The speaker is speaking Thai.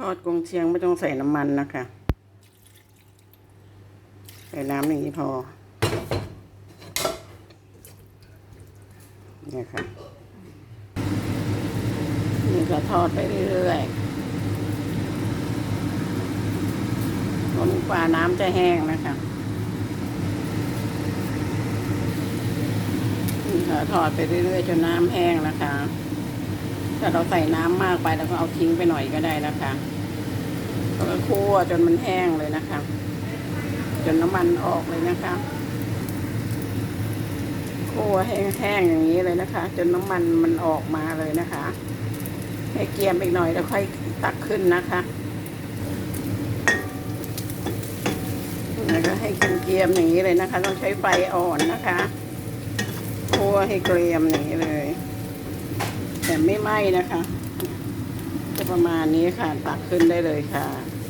ทอดกงเชียงไม่ต้องใส่น้ำมันนะคะ ใส่น้ำอย่างนี้พอเนี่ยค่ะ นี่ก็ทอดไปเรื่อยๆจนกว่าน้ำจะแห้งนะคะนี่ค่ะทอดไปเรื่อยๆจนน้ำแห้งนะคะ ถ้าเราใส่น้ำมากไปเราก็เอาทิ้งไปหน่อยก็ได้นะคะแล้วก็คั่วจนมันแห้งเลยนะคะ จนน้ำมันออกเลยนะคะคั่วแห้งๆอย่างนี้เลยนะคะ จนน้ำมันมันออกมาเลยนะคะ ให้เกียมอีกหน่อยแล้วค่อยตักขึ้นนะคะแล้วก็ให้เกรียมอย่างนี้เลยนะคะ ต้องใช้ไฟอ่อนนะคะคั่วให้เกรียมอย่างนี้เลย ไม่ไหม้นะคะ จะประมาณนี้ค่ะ ตักขึ้นได้เลยค่ะ